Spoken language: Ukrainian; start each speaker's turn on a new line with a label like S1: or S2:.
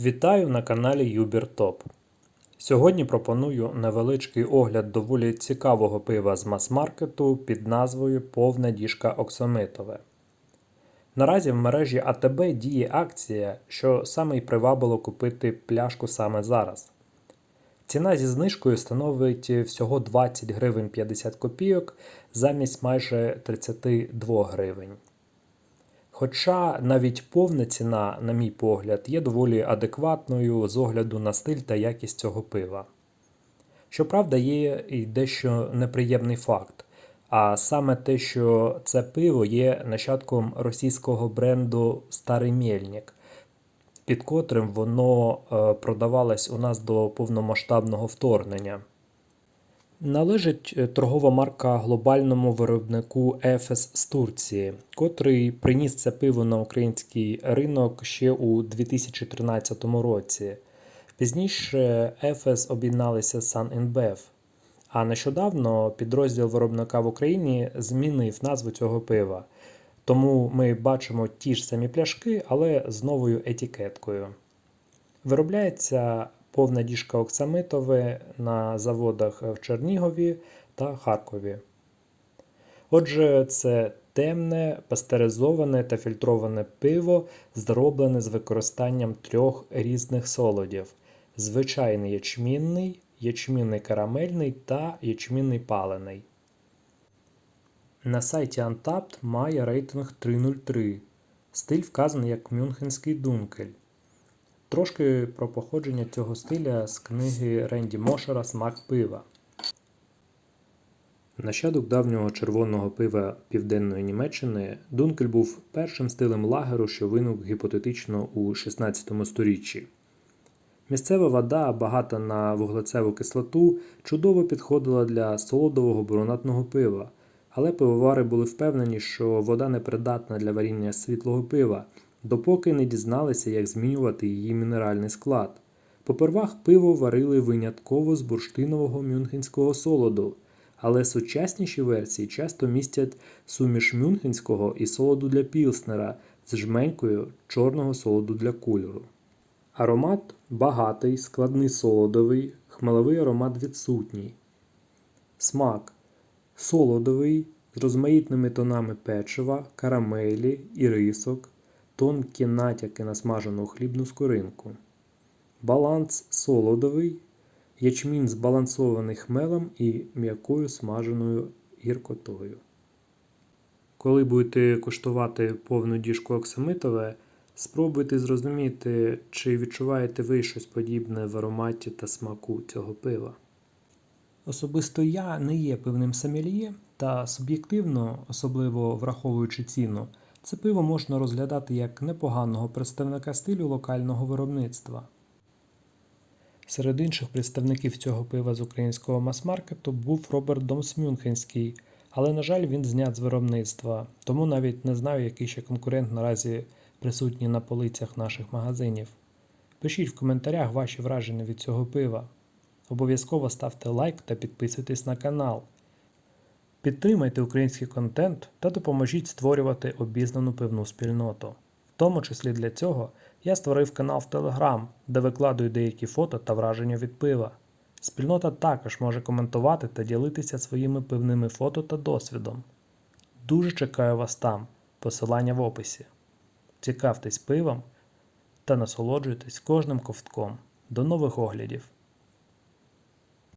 S1: Вітаю на каналі UberTop. Сьогодні пропоную невеличкий огляд доволі цікавого пива з мас-маркету під назвою Повна діжка Оксамитове. Наразі в мережі АТБ діє акція, що саме й привабило купити пляшку саме зараз. Ціна зі знижкою становить всього 20 гривень 50 копійок замість майже 32 гривень. Хоча навіть повна ціна, на мій погляд, є доволі адекватною з огляду на стиль та якість цього пива. Щоправда, є і дещо неприємний факт, а саме те, що це пиво є нащадком російського бренду Старий Мєльник, під котрим воно е, продавалось у нас до повномасштабного вторгнення. Належить е, торгова марка глобальному виробнику Ефес з Турції, котрий приніс це пиво на український ринок ще у 2013 році. Пізніше Ефес об'єдналися з Sun а нещодавно підрозділ виробника в Україні змінив назву цього пива. Тому ми бачимо ті ж самі пляшки, але з новою етикеткою. Виробляється повна діжка оксамитове на заводах в Чернігові та Харкові. Отже, це темне, пастеризоване та фільтроване пиво, зроблене з використанням трьох різних солодів: звичайний ячмінний, ячмінний карамельний та ячмінний палений. На сайті Untapped має рейтинг 3.03. Стиль вказаний як Мюнхенський дункель. Трошки про походження цього стиля з книги Ренді Мошера Смак пива. Нащадок давнього червоного пива Південної Німеччини Дункель був першим стилем лагеру, що виник гіпотетично у 16 сторіччі. Місцева вода, багата на вуглецеву кислоту, чудово підходила для солодового бронатного пива, але пивовари були впевнені, що вода непридатна для варіння світлого пива, допоки не дізналися, як змінювати її мінеральний склад. Попервах пиво варили винятково з бурштинового мюнхенського солоду, але сучасніші версії часто містять суміш мюнхенського і солоду для пілснера з жменькою чорного солоду для кольору. Аромат багатий, складний солодовий, хмеловий аромат відсутній. Смак солодовий з розмаїтними тонами печива, карамелі, ірисок, тонкі натяки на смажену хлібну скоринку. Баланс солодовий, ячмінь збалансований хмелем і м'якою смаженою гіркотою. Коли будете куштувати повну діжку оксамитове, спробуйте зрозуміти, чи відчуваєте ви щось подібне в ароматі та смаку цього пива. Особисто я не є пивним сомельє, та суб'єктивно, особливо враховуючи ціну, це пиво можна розглядати як непоганого представника стилю локального виробництва. Серед інших представників цього пива з українського мас-маркету був Роберт Домс Мюнхенський, але, на жаль, він знят з виробництва, тому навіть не знаю, який ще конкурент наразі присутній на полицях наших магазинів. Пишіть в коментарях ваші враження від цього пива. Обов'язково ставте лайк та підписуйтесь на канал. Підтримайте український контент та допоможіть створювати обізнану пивну спільноту. В тому числі для цього я створив канал в Telegram, де викладую деякі фото та враження від пива. Спільнота також може коментувати та ділитися своїми пивними фото та досвідом. Дуже чекаю вас там, посилання в описі. Цікавтесь пивом та насолоджуйтесь кожним ковтком. До нових оглядів!